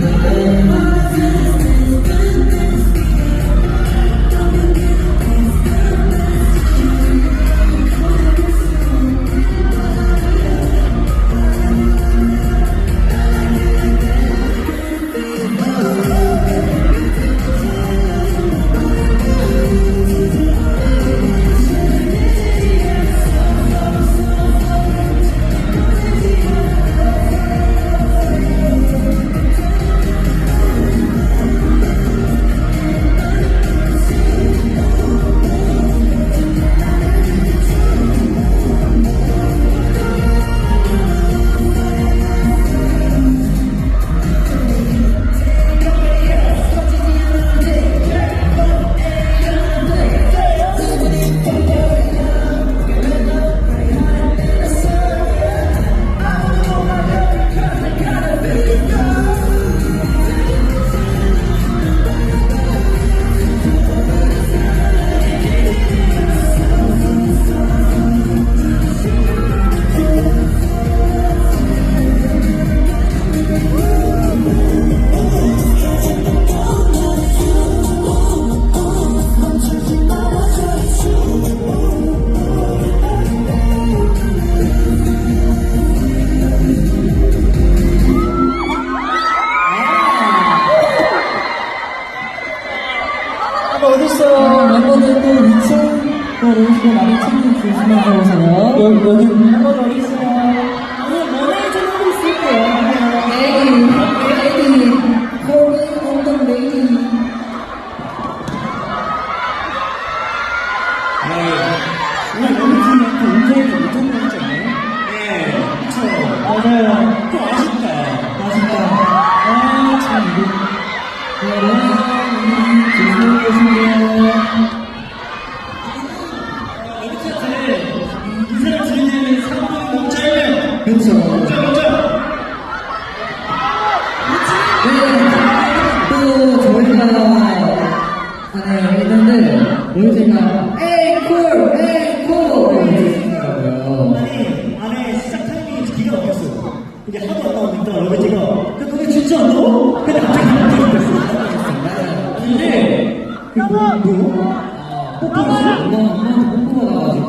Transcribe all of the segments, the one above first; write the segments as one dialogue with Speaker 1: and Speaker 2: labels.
Speaker 1: Oh, my goodness. 주시고 많이 챙겨주시면서.
Speaker 2: 여기,
Speaker 1: 멤
Speaker 2: 뽀뽀했어요?
Speaker 1: 이거 한번 뽀뽀가 나가지고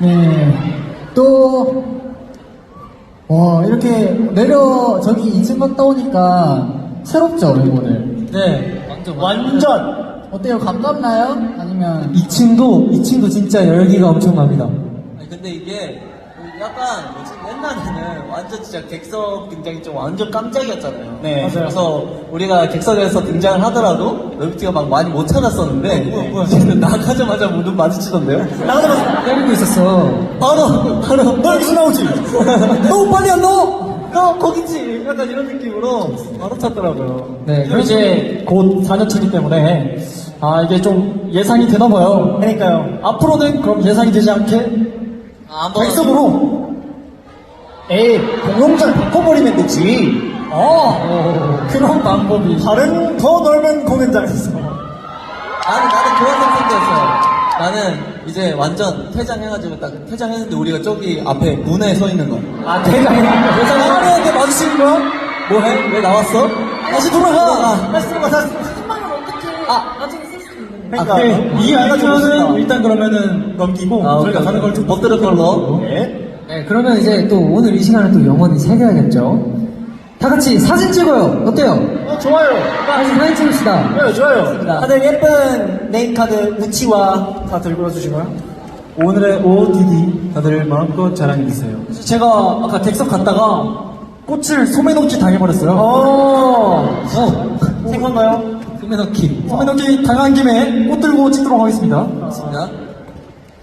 Speaker 1: 네. 또,
Speaker 3: 와, 이렇게 내려, 저기 2층 갔다 오니까 새롭죠, 멤버들.
Speaker 2: 네, 완전, 완전.
Speaker 3: 어때요? 감갑나요? 아니면.
Speaker 2: 2층도, 2층도 진짜 열기가 엄청납니다.
Speaker 4: 아니 근데 이게 약간 뭐지 옛날에는 완전 진짜 객석 등장이 좀 완전 깜짝이었잖아요.
Speaker 2: 네, 맞아요.
Speaker 4: 그래서 우리가 객석에서 등장을 하더라도 러비티가 막 많이 못 찾았었는데
Speaker 2: 뭐야.
Speaker 4: 이제는 나가자마자 눈 마주치던데요.
Speaker 2: 나가자마자 때리고 있었어.
Speaker 4: 바로 바로
Speaker 2: 너 여기서 나오지? 너 빨리 안 나와!
Speaker 4: 너 거기지 약간 이런 느낌으로 바로 찾더라고요.
Speaker 2: 네, 그리고 이제 곧 4년 차기 때문에 아 이게 좀 예상이 되나 봐요. 그러니까요. 앞으로는 그럼 예상이 되지 않게
Speaker 4: 아, 한번
Speaker 2: 백석으로 에이 공룡장 바꿔버리면 되지. 어 그런 방법이 다른 더 넓은 공연장에서
Speaker 4: 아니 나는 그런 생각이었어요. 나는 이제 완전 퇴장해가지고 딱 퇴장했는데 우리가 저기 앞에 문에 서 있는 거.
Speaker 2: 아 대장에 대장 하루한테 마주치는 거야?
Speaker 4: 뭐해? 왜 나왔어?
Speaker 2: 다시 돌아가.
Speaker 4: 아,
Speaker 2: 다시 들어가 다시.
Speaker 4: 아,
Speaker 2: 그러니까
Speaker 4: 아,
Speaker 2: 이
Speaker 4: 알려주고
Speaker 2: 알면은
Speaker 4: 싶다.
Speaker 2: 일단 그러면은 넘기고
Speaker 4: 아,
Speaker 2: 저희가
Speaker 4: 오케이,
Speaker 2: 가는. 걸좀
Speaker 4: 못 들을 걸로.
Speaker 2: 네.
Speaker 5: 네, 그러면 이제 또 오늘 이 시간을 또 영원히 새겨야겠죠. 다 같이 사진 찍어요. 어때요?
Speaker 2: 어, 좋아요.
Speaker 5: 다시 사진 찍읍시다.
Speaker 2: 좋아요, 좋아요. 다들 예쁜 네임카드 우치와 다 들고 와주시고요. 오늘의 OOTD 다들 마음껏 자랑해주세요. 제가 아까 객석 갔다가 꽃을 소매넣기 당해버렸어요. 어, 어.
Speaker 4: 소매넣기.
Speaker 2: 소매넣기 당한 김에 꽃 들고 찍도록 하겠습니다.
Speaker 4: 맞습니다.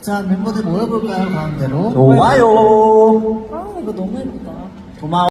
Speaker 3: 자, 멤버들 모여볼까요, 가운데로?
Speaker 2: 좋아요.
Speaker 1: 아, 이거 너무 예쁘다.
Speaker 2: 고마워.